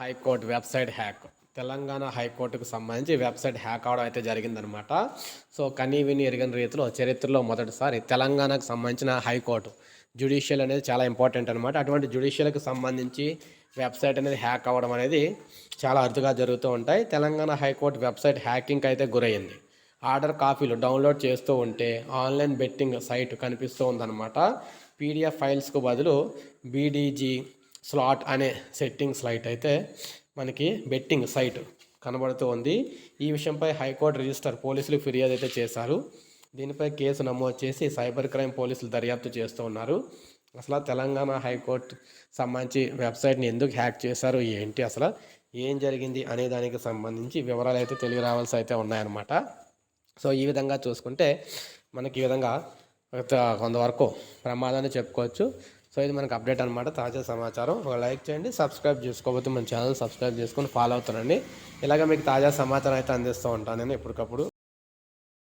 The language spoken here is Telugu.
High court website hack. తెలంగాణ హైకోర్టుకు సంబంధించి వెబ్సైట్ హ్యాక్ అవడం అయితే జరిగిందనమాట సో కనీ విని ఎరగని రీతిలో చరిత్రలో మొదటిసారి తెలంగాణకు సంబంధించిన హైకోర్టు. జ్యుడిషియల్ అనేది చాలా ఇంపార్టెంట్ అనమాట అటువంటి జ్యుడిషియల్కి సంబంధించి వెబ్సైట్ అనేది హ్యాక్ అవ్వడం అనేది చాలా అరుదుగా జరుగుతూ ఉంటాయి. తెలంగాణ హైకోర్టు వెబ్సైట్ హ్యాకింగ్ అయితే గురయ్యింది ఆర్డర్ కాపీలు డౌన్లోడ్ చేస్తూ ఉంటే ఆన్లైన్ బెట్టింగ్ సైట్ కనిపిస్తూ ఉందన్నమాట. పీడిఎఫ్ ఫైల్స్కు బదులు బీడీజీ స్లాట్ అనే సెట్టింగ్ స్లైట్ అయితే మనకి బెట్టింగ్ సైట్ కనబడుతూ ఉంది. ఈ విషయంపై హైకోర్టు రిజిస్టర్ పోలీసులు ఫిర్యాదు అయితే చేశారు. దీనిపై కేసు నమోదు చేసి సైబర్ క్రైమ్ పోలీసులు దర్యాప్తు చేస్తూ ఉన్నారు. అసలు తెలంగాణ హైకోర్టు సంబంధించి వెబ్సైట్ని ఎందుకు హ్యాక్ చేశారు? ఏంటి అసలు? ఏం జరిగింది? అనే దానికి సంబంధించి వివరాలు అయితే తెలియ రావాల్సి అయితే ఉన్నాయన్నమాట. సో ఈ విధంగా చూసుకుంటే మనకి ఈ విధంగా కొంతవరకు ప్రమాదాన్ని చెప్పుకోవచ్చు. సో ఇది మనకు అప్డేట్ అనమాట తాజా సమాచారం. ఒక లైక్ చేయండి సబ్స్క్రైబ్ చేసుకోకపోతే మన ఛానల్ సబ్స్క్రైబ్ చేసుకొని ఫాలో అవుతానండి ఇలాగ మీకు తాజా సమాచారం అయితే అందిస్తూ ఉంటాను నేను ఎప్పటికప్పుడు.